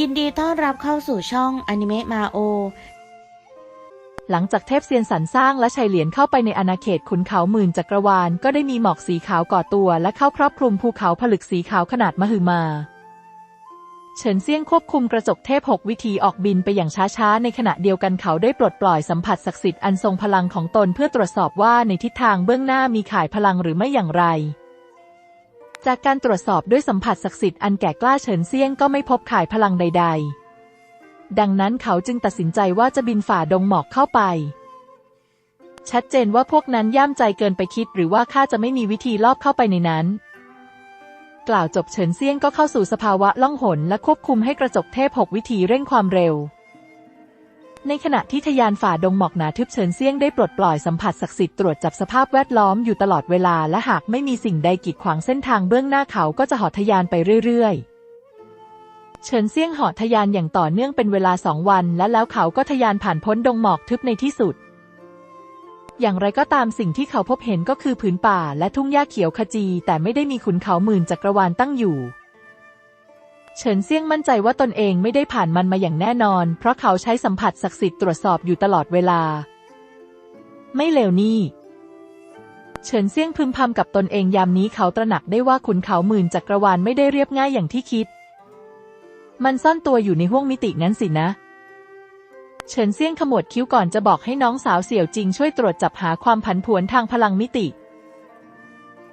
ยินดีต้อนรับเข้าสู่ช่องอนิเมะมาโอ หลังจากเทพเซียนสรรสร้างและชัยเหรียญเข้าไปในอาณาเขตขุนเขาหมื่นจักรวาล ก็ได้มีหมอกสีขาวก่อตัว และเข้าครอบคลุมภูเขาผลึกสีขาวขนาดมหึมา เฉินเซี่ยงควบคุมกระจกเทพหกวิธีออกบินไปอย่างช้าๆ ในขณะเดียวกันเขาได้ปลดปล่อยสัมผัสศักดิ์สิทธิ์อันทรงพลังของตนเพื่อตรวจสอบว่าในทิศทางเบื้องหน้ามีข่ายพลังหรือไม่อย่างไร จากการตรวจสอบด้วยสัมผัสศักดิ์สิทธิ์อันแก่กล้าเฉินเซียงก็ไม่พบข่ายพลังใด ๆ ดังนั้นเขาจึงตัดสินใจว่าจะบินฝ่าดงหมอกเข้าไป ชัดเจนว่าพวกนั้นย่ามใจเกินไปคิดหรือว่าข้าจะไม่มีวิธีลอบเข้าไปในนั้น กล่าวจบเฉินเซียงก็เข้าสู่สภาวะล่องหนและควบคุมให้กระจกเทพหกวิธีเร่งความเร็ว ในขณะที่ทะยานฝ่าดงหมอกหนาทึบเฉินเซี่ยงได้ปลดปล่อยสัมผัสศักดิ์สิทธิ์ตรวจจับสภาพแวดล้อมอยู่ตลอดเวลาและหากไม่มีสิ่งใดกีดขวางเส้นทางเบื้องหน้าเขาก็จะหอทะยานไปเรื่อยๆ เฉินเซี่ยงหาะทะยานอย่างต่อเนื่องเป็นเวลาสองวัน และแล้วเขาก็ทะยานผ่านพ้นดงหมอกทึบในที่สุด อย่างไรก็ตามสิ่งที่เขาพบเห็นก็คือผืนป่าและทุ่งหญ้าเขียวขจี แต่ไม่ได้มีขุนเขาหมื่นจักรวาลตั้งอยู่ เฉินเซี่ยงมั่นใจว่าตนเองไม่ได้ผ่านมันมาอย่างแน่นอน เพราะเขาใช้สัมผัสศักดิ์สิทธิ์ตรวจสอบอยู่ตลอดเวลา ไม่เลวนี่ เฉินเซี่ยงพึมพำกับตนเองยามนี้เขาตระหนักได้ว่าขุนเขาหมื่นจักรวาลไม่ได้เรียบง่ายอย่างที่คิด มันซ่อนตัวอยู่ในห้วงมิตินั้นสินะ เฉินเซี่ยงขมวดคิ้วก่อนจะบอกให้น้องสาวเสี่ยวจริงช่วยตรวจจับหาความผันผวนทางพลังมิติ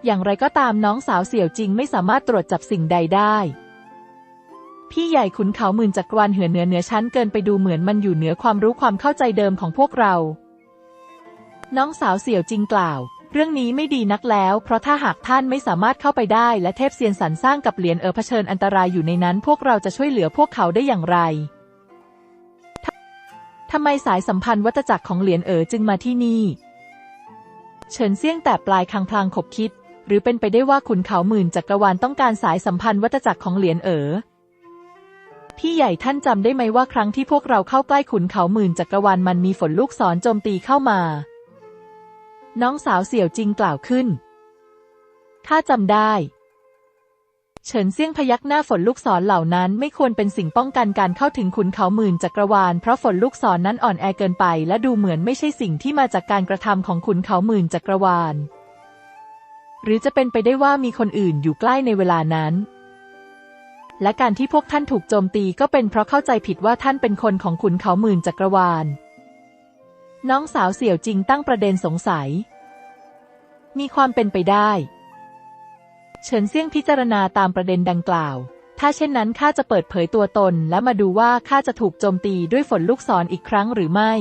อย่างไรก็ตามน้องสาวเสี่ยวจริงไม่สามารถตรวจจับสิ่งใดได้ พี่ใหญ่ขุนเขาหมื่นจักรวาลเหือเหนือเหนือชั้นเกินไปดูเหมือนมันอยู่เหนือความรู้ความเข้าใจเดิมของพวกเรา น้องสาวเสี่ยวจริงกล่าว เรื่องนี้ไม่ดีนักแล้ว เพราะถ้าหากท่านไม่สามารถเข้าไปได้ และเทพเซียนสรรสร้างกับเหรียญเออเผชิญอันตรายอยู่ในนั้น พวกเราจะช่วยเหลือพวกเขาได้อย่างไรทำไมสายสัมพันธ์วัตจักรของเหรียญเอ๋อจึงมาที่นี่ เฉินเซี่ยงแต่ปลายคางพลางขบคิด หรือเป็นไปได้ว่าขุนเขาหมื่นจักรวาลต้องการสายสัมพันธ์วัตจักรของเหรียญเอ๋อ พี่ใหญ่ท่านจำได้ไหมว่าครั้งที่พวกเราเข้าใกล้ขุนเขาหมื่นจักรวาลมันมีฝนลูกศรโจมตีเข้ามา น้องสาวเสี่ยวจริงกล่าวขึ้น ข้าจำได้ เฉินเซี่ยงพยักหน้าฝนลูกศรเหล่านั้นไม่ควรเป็นสิ่งป้องกันการเข้าถึงขุนเขาหมื่นจักรวาลเพราะฝนลูกศรนั้นอ่อนแอเกินไป และดูเหมือนไม่ใช่สิ่งที่มาจากการกระทำของขุนเขาหมื่นจักรวาล หรือจะเป็นไปได้ว่ามีคนอื่นอยู่ใกล้ในเวลานั้น และการที่พวกท่านถูกโจมตีก็เป็นเพราะเข้าใจผิดว่าท่านเป็นคนของขุนเขาหมื่นจักรวาล น้องสาวเสี่ยวจริงตั้งประเด็นสงสัย มีความเป็นไปได้ เฉินเซี่ยงพิจารณาตามประเด็นดังกล่าว ถ้าเช่นนั้นข้าจะเปิดเผยตัวตนและมาดูว่าข้าจะถูกโจมตีด้วยฝนลูกศรออีกครั้งหรือไม่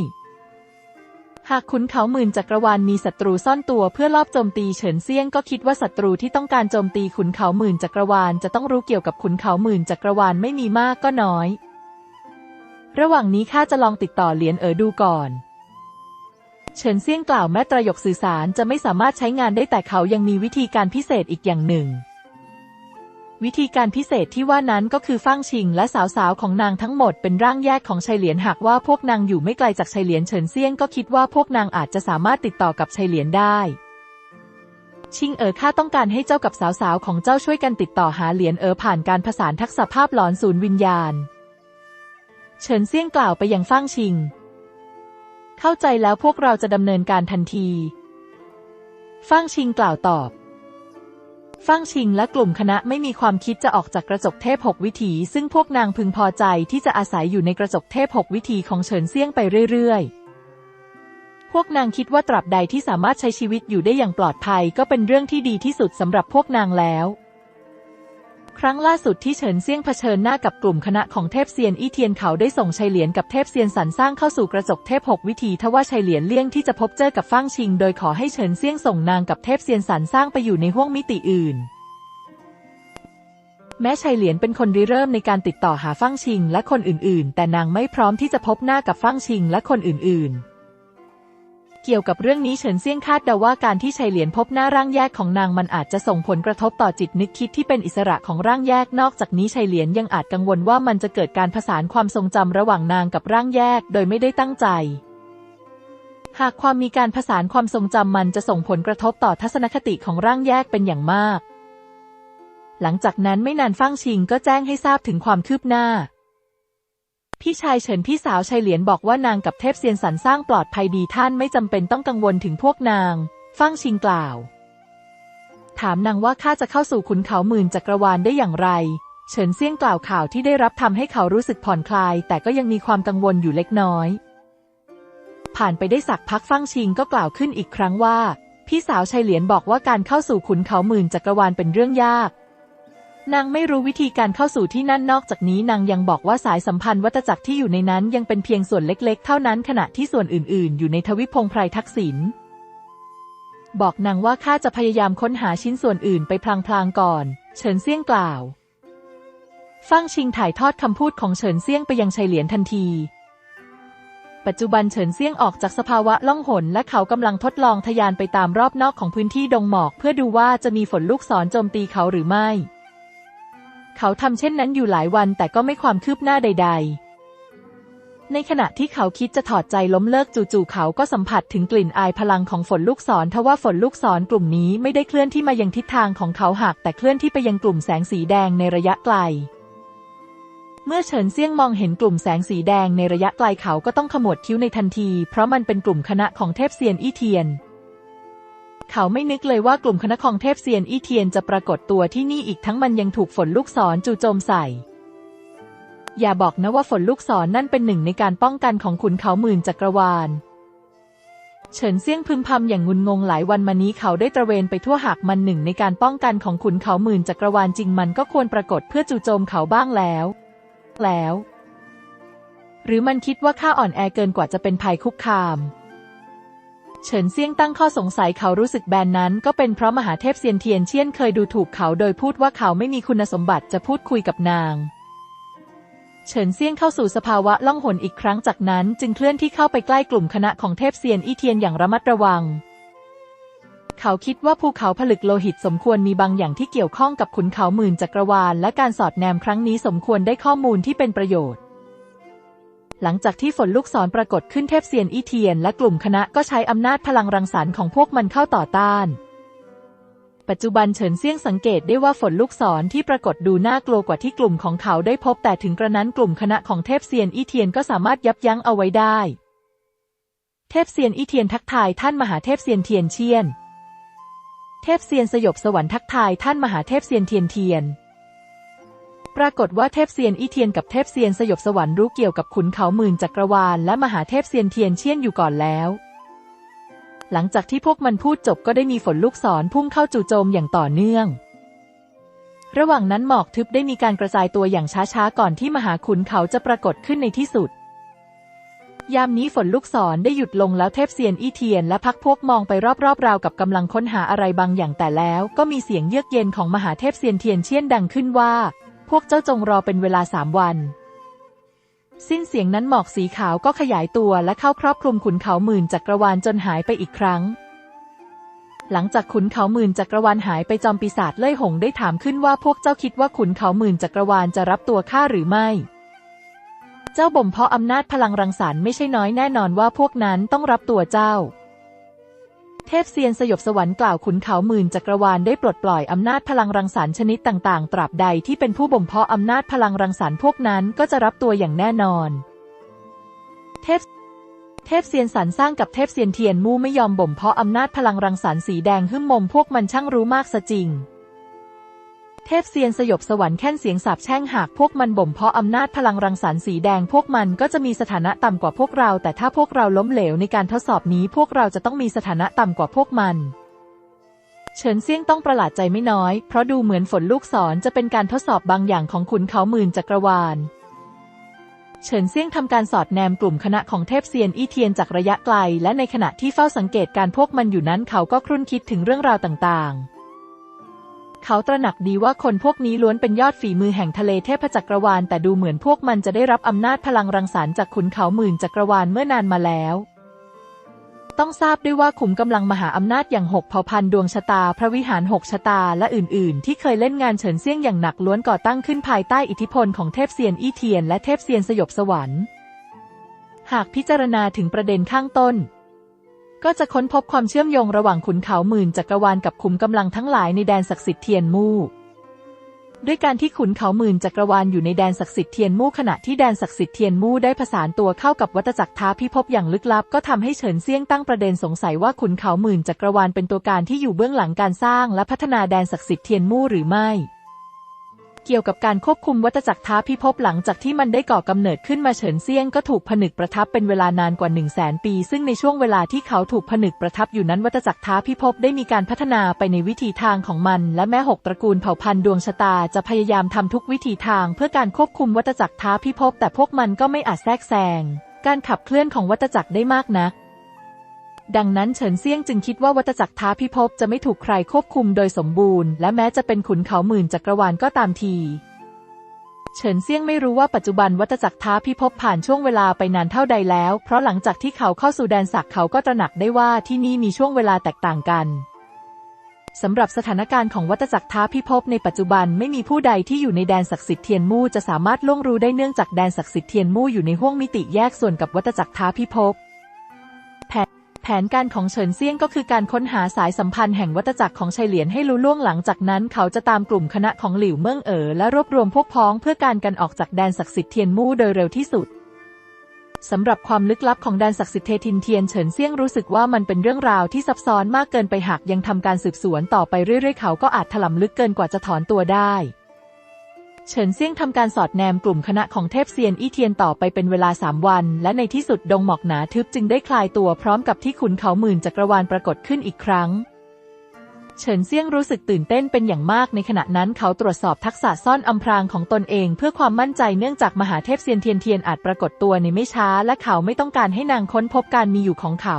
หากขุนเขาหมื่นจักรวาลมีศัตรูซ่อนตัวเพื่อลอบโจมตีเฉินเซียงก็คิดว่าศัตรูที่ต้องการโจมตีขุนเขาหมื่นจักรวาลจะต้องรู้เกี่ยวกับขุนเขาหมื่นจักรวาลไม่มีมากก็น้อย ระหว่างนี้ข้าจะลองติดต่อเหรียญเอ๋อดูก่อน เฉินเซียงกล่าวแม้ตรยกสื่อสารจะไม่สามารถใช้งานได้แต่เขายังมีวิธีการพิเศษอีกอย่างหนึ่ง วิธีการพิเศษที่ว่านั้นก็คือฟั่งชิงและสาวๆของนางทั้งหมดเป็นร่างแยกของชัยเหลียนหากว่าพวกนางอยู่ไม่ไกลจากชัยเหลียนเฉินเซียงก็คิดว่าพวกนางอาจจะสามารถติดต่อกับชัยเหลียนได้ ชิงเอ๋อข้าต้องการให้เจ้ากับสาวๆของเจ้าช่วยกันติดต่อหาเหรียญเอ๋อผ่านการผสานทักษะภาพหลอนศูนย์วิญญาณ เฉินเซียงกล่าวไปยังฟั่งชิง เข้าใจแล้วพวกเราจะดำเนินการทันทีฟั่งชิงกล่าวตอบ ฟั่งชิงและกลุ่มคณะไม่มีความคิดจะออกจากกระจกเทพหกวิถี ซึ่งพวกนางพึงพอใจที่จะอาศัยอยู่ในกระจกเทพหกวิถีของเฉินเซี่ยงไปเรื่อยๆ พวกนางคิดว่าตราบใดที่สามารถใช้ชีวิตอยู่ได้อย่างปลอดภัย ก็เป็นเรื่องที่ดีที่สุดสำหรับพวกนางแล้ว ครั้งล่าสุดที่เฉินเซี่ยงเผชิญหน้ากับกลุ่มคณะของเทพเซียนอี้เทียนเขาได้ส่งชัยเหรียญกับเทพเซียนสรรสร้างเข้าสู่กระจกเทพหกวิธีทว่าชัยเหรียญเลี่ยงที่จะพบเจอกับฟั่งชิง โดยขอให้เฉินเซี่ยงส่งนางกับเทพเซียนสรรสร้างไปอยู่ในห้วงมิติอื่น แม้ชัยเหรียญเป็นคนริเริ่มในการติดต่อหาฟั่งชิง และคนอื่นๆ แต่นางไม่พร้อมที่จะพบหน้ากับฟั่งชิง และคนอื่นๆ เกี่ยวกับเรื่องนี้เฉินเซี่ยงคาดเดาว่าการที่ชัยเหรียญพบหน้าร่างแยกของนางมันอาจจะส่งผลกระทบต่อจิตนึกคิดที่เป็นอิสระของร่างแยกนอกจากนี้ชัยเหรียญยังอาจกังวลว่ามันจะเกิดการผสานความทรงจำระหว่างนางกับร่างแยกโดยไม่ได้ตั้งใจ หากความมีการผสานความทรงจำมันจะส่งผลกระทบต่อทัศนคติของร่างแยกเป็นอย่างมาก หลังจากนั้นไม่นานฟั่งชิงก็แจ้งให้ทราบถึงความคืบหน้า พี่ชายเฉินพี่สาวชัยเหลียนบอกว่านางกับเทพเซียนสันสร้างปลอดภัยดีท่านไม่จำเป็นต้องกังวลถึงพวกนาง ฟั่งชิงกล่าว ถามนางว่าข้าจะเข้าสู่ขุนเขาหมื่นจักรวาลได้อย่างไร เฉินเซี่ยงกล่าวข่าวที่ได้รับทำให้เขารู้สึกผ่อนคลาย แต่ก็ยังมีความกังวลอยู่เล็กน้อย ผ่านไปได้สักพักฟั่งชิงก็กล่าวขึ้นอีกครั้งว่า พี่สาวชัยเหลียนบอกว่าการเข้าสู่ขุนเขาหมื่นจักรวาลเป็นเรื่องยาก นางไม่รู้วิธีการเข้าสู่ที่นั่นนอกจากนี้นางยังบอกว่าสายสัมพันธ์วัตจักรที่อยู่ในนั้นยังเป็นเพียงส่วนเล็กๆ เท่านั้นขณะที่ส่วนอื่นๆ อยู่ในทวิพงไพรทักษิณบอกนางว่าข้าจะพยายามค้นหาชิ้นส่วนอื่นไปพลางๆก่อน เฉินเซี่ยงกล่าว ฟั่งชิงถ่ายทอดคำพูดของเฉินเซี่ยงไปยังชัยเหลียนทันที ปัจจุบันเฉินเซี่ยงออกจากสภาวะล่องหนและเขากำลังทดลองทะยานไปตามรอบนอกของพื้นที่ดงหมอก เพื่อดูว่าจะมีฝนลูกศรโจมตีเขาหรือไม่ เขาทำเช่นนั้นอยู่หลายวันแต่ก็ไม่ความคืบหน้าใด ๆ ในขณะที่เขาคิดจะถอดใจล้มเลิกจู่ๆเขาก็สัมผัสถึงกลิ่นอายพลังของฝนลูกศรทว่าฝนลูกศรกลุ่มนี้ไม่ได้เคลื่อนที่มายังทิศทางของเขาหากแต่เคลื่อนที่ไปยังกลุ่มแสงสีแดงในระยะไกลเมื่อเฉินเซียงมองเห็นกลุ่มแสงสีแดงในระยะไกลเขาก็ต้องขมวดคิ้วในทันที เพราะมันเป็นกลุ่มคณะของเทพเซียนอี้เทียน เขาไม่นึกเลยว่ากลุ่มคณะของเทพเซียนอี้เทียนจะปรากฏตัวที่นี่อีกทั้งมันยังถูกฝนลูกศรจู่โจมใส่ อย่าบอกนะว่าฝนลูกศรนนั่นเป็นหนึ่งในการป้องกันของขุนเขาหมื่นจักรวาล เฉินเซี่ยงพึมพำอย่างงุนงงหลายวันมานี้เขาได้ตระเวนไปทั่วหากมันหนึ่งในการป้องกันของขุนเขาหมื่นจักรวาลจริงมันก็ควรปรากฏเพื่อจู่โจมเขาบ้างแล้ว แล้ว หรือมันคิดว่าข้าอ่อนแอเกินกว่าจะเป็นภัยคุกคาม เฉินเซี่ยงตั้งข้อสงสัยเขารู้สึกแบนนั้น ก็เป็นเพราะมหาเทพเซียนเทียนเชียนเคยดูถูกเขาโดยพูดว่าเขาไม่มีคุณสมบัติจะพูดคุยกับนาง เฉินเซี่ยงเข้าสู่สภาวะล่องหนอีกครั้งจากนั้น จึงเคลื่อนที่เข้าไปใกล้กลุ่มคณะของเทพเซียนอี้เทียนอย่างระมัดระวัง เขาคิดว่าภูเขาผลึกโลหิตสมควรมีบางอย่างที่เกี่ยวข้องกับขุนเขาหมื่นจักรวาลและการสอดแนมครั้งนี้สมควรได้ข้อมูลที่เป็นประโยชน์ หลังจากที่ฝนลูกศรปรากฏขึ้นเทพเซียนอีเทียน และกลุ่มคณะก็ใช้อำนาจพลังรังสรรค์ของพวกมันเข้าต่อต้าน ปัจจุบันเฉินเซี่ยงสังเกตได้ว่าฝนลูกศรที่ปรากฏดูน่ากลัวกว่าที่กลุ่มของเขาได้พบแต่ถึงกระนั้นกลุ่มคณะของเทพเซียนอีเทียนก็สามารถยับยั้งเอาไว้ได้ เทพเซียนอีเทียนทักทายท่านมหาเทพเซียนเทียนเชียน เทพเซียนสยบสวรรค์ทักทายท่านมหาเทพเซียนเทียนเทียน ปรากฏว่าเทพเซียนอีเทียนกับเทพเซียนสยบสวรรค์รู้เกี่ยวกับขุนเขาหมื่นจักรวาลและมหาเทพเซียนเทียนเชี่ยนอยู่ก่อนแล้ว หลังจากที่พวกมันพูดจบก็ได้มีฝนลูกศรพุ่งเข้าจู่โจมอย่างต่อเนื่อง ระหว่างนั้นหมอกทึบได้มีการกระจายตัวอย่างช้าๆก่อนที่มหาขุนเขาจะปรากฏขึ้นในที่สุด ยามนี้ฝนลูกศรได้หยุดลงแล้วเทพเซียนอี้เทียนและพักพวกมองไปรอบๆราวกับกำลังค้นหาอะไรบางอย่างแต่แล้ว ก็มีเสียงเยือกเย็นของมหาเทพเซียนเทียนเชี่ยนดังขึ้นว่า พวกเจ้าจงรอเป็นเวลาสามวัน สิ้นเสียงนั้นหมอกสีขาวก็ขยายตัวและเข้าครอบคลุมขุนเขาหมื่นจักรวาลจนหายไปอีกครั้ง หลังจากขุนเขาหมื่นจักรวาลหายไปจอมปีศาจเล่ยหงได้ถามขึ้นว่าพวกเจ้าคิดว่าขุนเขาหมื่นจักรวาลจะรับตัวข้าหรือไม่เจ้าบ่มเพาะอำนาจพลังรังสรรค์ไม่ใช่น้อยแน่นอนว่าพวกนั้นต้องรับตัวเจ้า เทพเซียนสยบสวรรค์กล่าวขุนเขาหมื่นจักรวาลได้ปลดปล่อยอำนาจพลังรังสรรค์ชนิดต่างๆ ตราบใดที่เป็นผู้บ่มเพาะอำนาจพลังรังสรรค์พวกนั้นก็จะรับตัวอย่างแน่นอน เทพเทพเซียนสรรสร้างกับเทพเซียนเทียนมู่ไม่ยอมบ่มเพาะอำนาจพลังรังสรรค์สีแดงหึ่มมมพวกมันช่างรู้มากซะจริง เทพเซียนสยบสวรรค์แค่นเสียงสาบแช่งหากพวกมันบ่มเพาะอำนาจพลังรังสรรค์สีแดงพวกมันก็จะมีสถานะต่ำกว่าพวกเรา แต่ถ้าพวกเราล้มเหลวในการทดสอบนี้พวกเราจะต้องมีสถานะต่ำกว่าพวกมันเฉินเซี่ยงต้องประหลาดใจไม่น้อย เพราะดูเหมือนฝนลูกศรจะเป็นการทดสอบบางอย่างของขุนเขาหมื่นจักรวาล เฉินเซี่ยงทำการสอดแนมกลุ่มคณะของเทพเซียนอี้เทียนจากระยะไกล และในขณะที่เฝ้าสังเกตการพวกมันอยู่นั้นเขาก็ครุ่นคิดถึงเรื่องราวต่างๆ เขาตระหนักดีว่าคนพวกนี้ล้วนเป็นยอดฝีมือแห่งทะเลเทพจักรวาลแต่ดูเหมือนพวกมันจะได้รับอำนาจพลังรังสรรค์จากขุนเขาหมื่นจักรวาลเมื่อนานมาแล้ว ต้องทราบด้วยว่าขุมกำลังมหาอำนาจอย่างหกเผ่าพันธุ์ดวงชะตา พระวิหารหกชะตาและอื่น ๆ ที่เคยเล่นงานเฉินเซี่ยงอย่างหนักล้วนก่อตั้งขึ้นภายใต้อิทธิพลของเทพเซียนอี้เทียนและเทพเซียนสยบสวรรค์ หากพิจารณาถึงประเด็นข้างต้น ก็จะค้นพบความเชื่อมโยงระหว่างขุนเขาหมื่นจักรวาลกับขุมกำลังทั้งหลายในแดนศักดิ์สิทธิ์เทียนมู่ด้วยการที่ขุนเขาหมื่นจักรวาลอยู่ในแดนศักดิ์สิทธิ์เทียนมู่ขณะที่แดนศักดิ์สิทธิ์เทียนมู่ได้ผสานตัวเข้ากับวัฏจักรท้าพิภพอย่างลึกลับ ก็ทำให้เฉินเซียงตั้งประเด็นสงสัยว่าขุนเขาหมื่นจักรวาลเป็นตัวการที่อยู่เบื้องหลังการสร้างและพัฒนาแดนศักดิ์สิทธิ์เทียนมู่หรือไม่ เกี่ยวกับการควบคุมวัฏจักรท้าพิภพหลังจากที่มันได้ก่อกำเนิดขึ้นมาเฉินเซียงก็ถูกผนึกประทับเป็นเวลานานกว่า1 0 0 0 0แสนปี ซึ่งในช่วงเวลาที่เขาถูกผนึกประทับอยู่นั้นวัฏจักรท้าพิภพได้มีการพัฒนาไปในวิถีทางของมัน และแม้หกตระกูลเผ่าพันธุ์ดวงชะตาจะพยายามทำทุกวิถีทาง เพื่อการควบคุมวัฏจักรท้าพิภพแต่พวกมันก็ไม่อาจแทรกแซงการขับเคลื่อนของวัฏจักรได้มากนัก ดังนั้นเฉินเซี่ยงจึงคิดว่าวัฏจักรท้าพิภพจะไม่ถูกใครควบคุมโดยสมบูรณ์ และแม้จะเป็นขุนเขาหมื่นจักรวาลก็ตามทีเฉินเซี่ยงไม่รู้ว่าปัจจุบันวัฏจักรท้าพิภพผ่านช่วงเวลาไปนานเท่าใดแล้ว เพราะหลังจากที่เขาเข้าสู่แดนศักดิ์เขาก็ตระหนักได้ว่าที่นี่มีช่วงเวลาแตกต่างกันสำหรับสถานการณ์ของวัฏจักรท้าพิภพในปัจจุบันไม่มีผู้ใดที่อยู่ในแดนศักดิ์สิทธิ์เทียนมู่จะสามารถล่วงรู้ได้เนื่องจากแดนศักดิ์สิทธิ์เทียนมู่อยู่ในห้วงมิติแยกส่วนกับวัฏจักรท้าพิภพ ผนการของเฉินเซี่ยงก็คือการค้นหาสายสัมพันธ์แห่งวัฏจักรของชัยเหลียนให้รู้ล่วงหลังจากนั้นเขาจะตามกลุ่มคณะของหลิวเมิ่งเอ๋อและรวบรวมพวกพ้องเพื่อการกันออกจากแดนศักดิ์สิทธิ์เทียนมู่โดยเร็วที่สุดสำหรับความลึกลับของแดนศักดิ์สิทธิ์เททินเทียนเฉินเซี่ยงรู้สึกว่ามันเป็นเรื่องราวที่ซับซ้อนมากเกินไปหากยังทำการสืบสวนต่อไปเรื่อยๆเขาก็อาจถลำลึกเกินกว่าจะถอนตัวได้ เฉินเซี่ยงทำการสอดแนมกลุ่มคณะของเทพเซียนอี้เทียนต่อไปเป็นเวลาสามวัน และในที่สุดดงหมอกหนาทึบจึงได้คลายตัวพร้อมกับที่ขุนเขาหมื่นจักรวาลปรากฏขึ้นอีกครั้ง เฉินเซี่ยงรู้สึกตื่นเต้นเป็นอย่างมากในขณะนั้นเขาตรวจสอบทักษะซ่อนอำพรางของตนเองเพื่อความมั่นใจเนื่องจากมหาเทพเซียนเทียนเทียนอาจปรากฏตัวในไม่ช้า และเขาไม่ต้องการให้นางค้นพบการมีอยู่ของเขา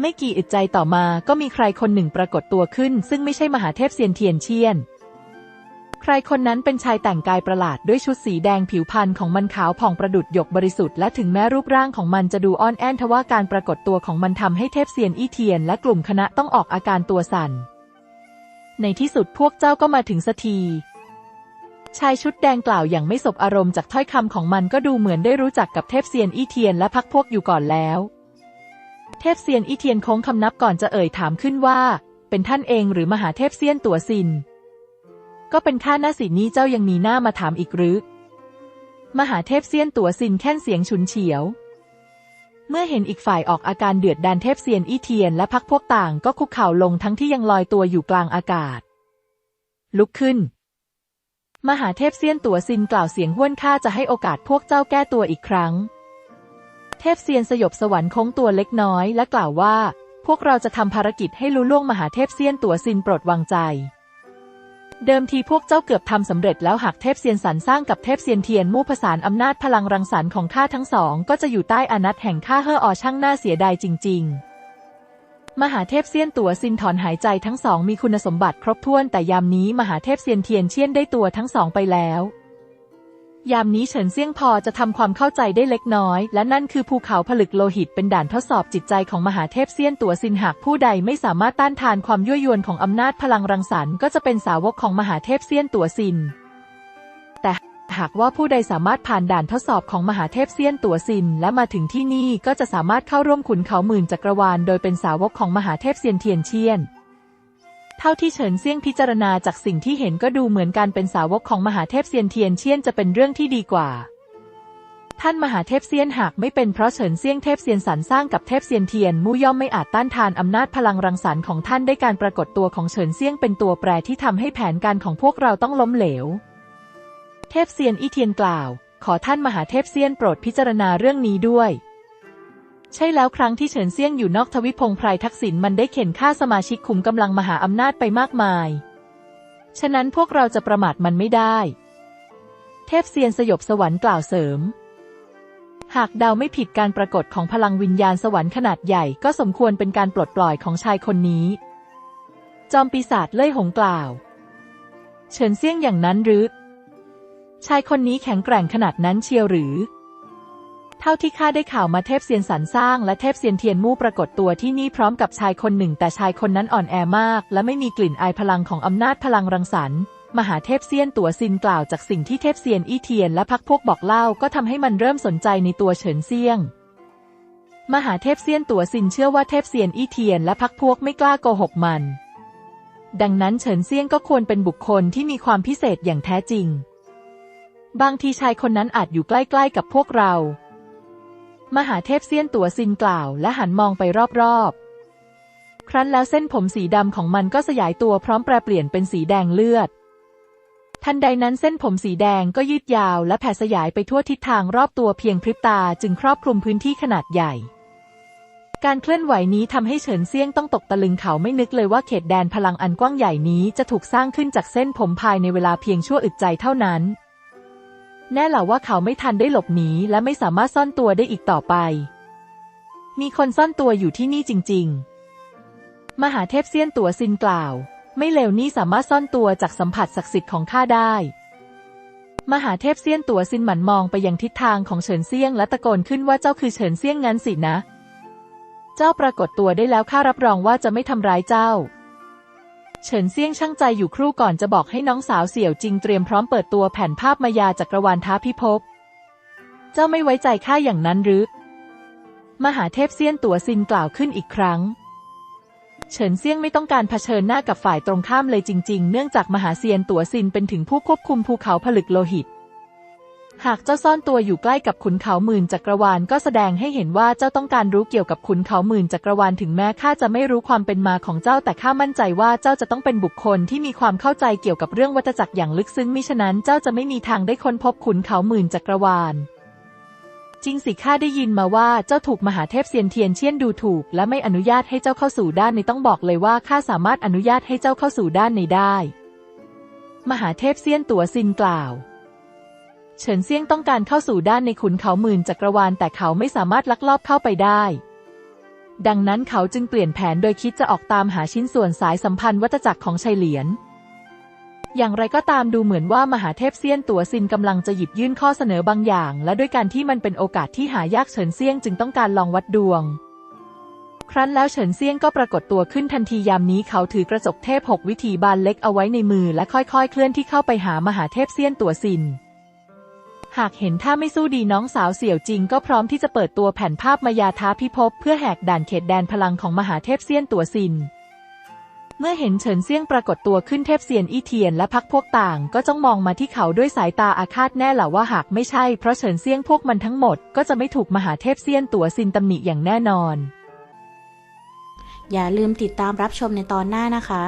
ไม่กี่อึดใจต่อมาก็มีใครคนหนึ่งปรากฏตัวขึ้น ซึ่งไม่ใช่มหาเทพเซียนเทียนเชียน ใครคนนั้นเป็นชายแต่งกายประหลาดด้วยชุดสีแดงผิวพรรณของมันขาวผ่องประดุดหยกบริสุทธิ์และถึงแม้รูปร่างของมันจะดูอ่อนแอทว่าการปรากฏตัวของมันทำให้เทพเซียนอี้เทียนและกลุ่มคณะต้องออกอาการตัวสั่น ในที่สุดพวกเจ้าก็มาถึงสักทีชายชุดแดงกล่าวอย่างไม่สบอารมณ์จากถ้อยคำของมันก็ดูเหมือนได้รู้จักกับเทพเซียนอี้เทียนและพักพวกอยู่ก่อนแล้ว เทพเซียนอี้เทียนโค้งคำนับก่อนจะเอ่ยถามขึ้นว่า เป็นท่านเองหรือมหาเทพเซียนตัวซิน ก็เป็นข้าหน้าสินี้เจ้ายังมีหน้ามาถามอีกหรือ มหาเทพเซียนตัวซินแค่นเสียงฉุนเฉียว เมื่อเห็นอีกฝ่ายออกอาการเดือดดานเทพเซียนอี้เทียนและพักพวกต่างก็คุกเข่าลงทั้งที่ยังลอยตัวอยู่กลางอากาศ ลุกขึ้น มหาเทพเซียนตัวซินกล่าวเสียงห้วนข้าจะให้โอกาสพวกเจ้าแก้ตัวอีกครั้ง เทพเซียนสยบสวรรค์โค้งตัวเล็กน้อยและกล่าวว่า พวกเราจะทำภารกิจให้ลุล่วงมหาเทพเซียนตัวซินโปรดวางใจ เดิมทีพวกเจ้าเกือบทำสำเร็จแล้วหากเทพเซียนสันสร้างกับเทพเซียนเทียนมู่ผสานอำนาจพลังรังสรรค์ของข้าทั้งสอง ก็จะอยู่ใต้อานัตแห่งข้าเฮ่ออช่างน่าเสียดายจริง ๆ มหาเทพเซียนตัวซินถอนหายใจทั้งสองมีคุณสมบัติครบถ้วนแต่ยามนี้มหาเทพเซียนเทียนเชี่ยนได้ตัวทั้งสองไปแล้ว ยามนี้เฉินเซี่ยงพอจะทำความเข้าใจได้เล็กน้อย และนั่นคือภูเขาผลึกโลหิตเป็นด่านทดสอบจิตใจของมหาเทพเซียนตัวซินหากผู้ใดไม่สามารถต้านทานความยั่วยวนของอำนาจพลังรังสรรค์ก็จะเป็นสาวกของมหาเทพเซียนตัวซิน แต่หากว่าผู้ใดสามารถผ่านด่านทดสอบของมหาเทพเซียนตัวซิน และมาถึงที่นี่ก็จะสามารถเข้าร่วมขุนเขาหมื่นจักรวาลโดยเป็นสาวกของมหาเทพเซียนเทียนเชียน เท่าที่เฉินเซี่ยงพิจารณาจากสิ่งที่เห็นก็ดูเหมือนการเป็นสาวกของมหาเทพเซียนเทียนเชียนจะเป็นเรื่องที่ดีกว่า ท่านมหาเทพเซียนหากไม่เป็นเพราะเฉินเซี่ยงเทพเซียนสรรสร้างกับเทพเซียนเทียนมู่ย่อมไม่อาจต้านทานอำนาจพลังรังสรรค์ของท่านได้การปรากฏตัวของเฉินเซี่ยงเป็นตัวแปรที่ทำให้แผนการของพวกเราต้องล้มเหลว เทพเซียนอี้เทียนกล่าว ขอท่านมหาเทพเซียนโปรดพิจารณาเรื่องนี้ด้วย ใช่แล้วครั้งที่เฉินเซี่ยงอยู่นอกทวิพงไพรทักษิณมันได้เข็นฆ่าสมาชิกขุมกำลังมหาอำนาจไปมากมาย ฉะนั้นพวกเราจะประมาทมันไม่ได้ เทพเซียนสยบสวรรค์กล่าวเสริม หากเดาไม่ผิดการปรากฏของพลังวิญญาณสวรรค์ขนาดใหญ่ก็สมควรเป็นการปลดปล่อยของชายคนนี้ จอมปีศาจเล่ยหงกล่าว เฉินเซี่ยงอย่างนั้นหรือ ชายคนนี้แข็งแกร่งขนาดนั้นเชียวหรือ เท่าที่ข้าได้ข่าวมาเทพเซียนสรรสร้างและเทพเซียนเทียนมู่ปรากฏตัวที่นี่พร้อมกับชายคนหนึ่ง แต่ชายคนนั้นอ่อนแอมาก และไม่มีกลิ่นอายพลังของอำนาจพลังรังสรรค์มหาเทพเซียนตัวซินกล่าวจากสิ่งที่เทพเซียนอี้เทียนและพักพวกบอกเล่าก็ทำให้มันเริ่มสนใจในตัวเฉินเซียง มหาเทพเซียนตัวซินเชื่อว่าเทพเซียนอี้เทียนและพักพวกไม่กล้าโกหกมัน ดังนั้นเฉินเซียงก็ควรเป็นบุคคลที่มีความพิเศษอย่างแท้จริง บางทีชายคนนั้นอาจอยู่ใกล้ๆกับพวกเรา มหาเทพเซียนตัวซินกล่าวและหันมองไปรอบๆ ครั้นแล้วเส้นผมสีดำของมันก็สยายตัวพร้อมแปรเปลี่ยนเป็นสีแดงเลือด ทันใดนั้นเส้นผมสีแดงก็ยืดยาวและแผ่สยายไปทั่วทิศทางรอบตัวเพียงพริบตาจึงครอบคลุมพื้นที่ขนาดใหญ่การเคลื่อนไหวนี้ทำให้เฉินเซียงต้องตกตะลึงเขาไม่นึกเลยว่าเขตแดนพลังอันกว้างใหญ่นี้จะถูกสร้างขึ้นจากเส้นผมภายในเวลาเพียงชั่วอึดใจเท่านั้น แน่ล่ะว่าเขาไม่ทันได้หลบหนีและไม่สามารถซ่อนตัวได้อีกต่อไป มีคนซ่อนตัวอยู่ที่นี่จริง ๆ มหาเทพเซียนตัวซินกล่าว ไม่เลวนี่สามารถซ่อนตัวจากสัมผัสศักดิ์สิทธิ์ของข้าได้ มหาเทพเซียนตัวซินหมันมองไปยังทิศทางของเฉินเซียงและตะโกนขึ้นว่าเจ้าคือเฉินเซียงงั้นสินะ เจ้าปรากฏตัวได้แล้วข้ารับรองว่าจะไม่ทำร้ายเจ้า เฉินเซี่ยงช่างใจอยู่ครู่ก่อนจะบอกให้น้องสาวเสี่ยวจริงเตรียมพร้อมเปิดตัวแผ่นภาพมายาจักรวาลท้าพิภพ เจ้าไม่ไว้ใจข้าอย่างนั้นหรือ มหาเทพเซียนตัวซินกล่าวขึ้นอีกครั้ง เฉินเซี่ยงไม่ต้องการเผชิญหน้ากับฝ่ายตรงข้ามเลยจริง ๆ เนื่องจากมหาเซียนตัวซินเป็นถึงผู้ควบคุมภูเขาผลึกโลหิต หากเจ้าซ่อนตัวอยู่ใกล้กับขุนเขาหมื่นจักรวาลก็แสดงให้เห็นว่าเจ้าต้องการรู้เกี่ยวกับขุนเขาหมื่นจักรวาลถึงแม้ข้าจะไม่รู้ความเป็นมาของเจ้าแต่ข้ามั่นใจว่าเจ้าจะต้องเป็นบุคคลที่มีความเข้าใจเกี่ยวกับเรื่องวัฏจักรอย่างลึกซึ้งมิฉะนั้นเจ้าจะไม่มีทางได้ค้นพบขุนเขาหมื่นจักรวาล จริงสิข้าได้ยินมาว่าเจ้าถูกมหาเทพเซียนเทียนเชี่ยนดูถูก และไม่อนุญาตให้เจ้าเข้าสู่ด้านในต้องบอกเลยว่าข้าสามารถอนุญาตให้เจ้าเข้าสู่ด้านในได้ มหาเทพเซียนตัวซินกล่าว เฉินเซี่ยงต้องการเข้าสู่ด้านในขุนเขาหมื่นจักรวาลแต่เขาไม่สามารถลักลอบเข้าไปได้ ดังนั้นเขาจึงเปลี่ยนแผนโดยคิดจะออกตามหาชิ้นส่วนสายสัมพันธ์วัฏจักรของชัยเหลียน อย่างไรก็ตามดูเหมือนว่ามหาเทพเซียนตัวซินกำลังจะหยิบยื่นข้อเสนอบางอย่าง และด้วยการที่มันเป็นโอกาสที่หายากเฉินเซี่ยงจึงต้องการลองวัดดวง ครั้นแล้วเฉินเซี่ยงก็ปรากฏตัวขึ้นทันทียามนี้เขาถือกระจกเทพหกวิถีบานเล็กเอาไว้ในมือและค่อยๆ เคลื่อนที่เข้าไปหามหาเทพเซียนตัวซิน หากเห็นท่าไม่สู้ดีน้องสาวเสี่ยวจริงก็พร้อมที่จะเปิดตัวแผ่นภาพมายาท้าพิภพเพื่อแหกด่านเขตแดนพลังของมหาเทพเซียนตัวซิน เมื่อเห็นเฉินเซี่ยงปรากฏตัวขึ้นเทพเซียนอี้เทียนและพักพวกต่าง ก็จ้องมองมาที่เขาด้วยสายตาอาฆาตแน่แหละว่าหากไม่ใช่เพราะเฉินเซี่ยงพวกมันทั้งหมดก็จะไม่ถูกมหาเทพเซียนตัวซินตำหนิอย่างแน่นอน อย่าลืมติดตามรับชมในตอนหน้านะคะ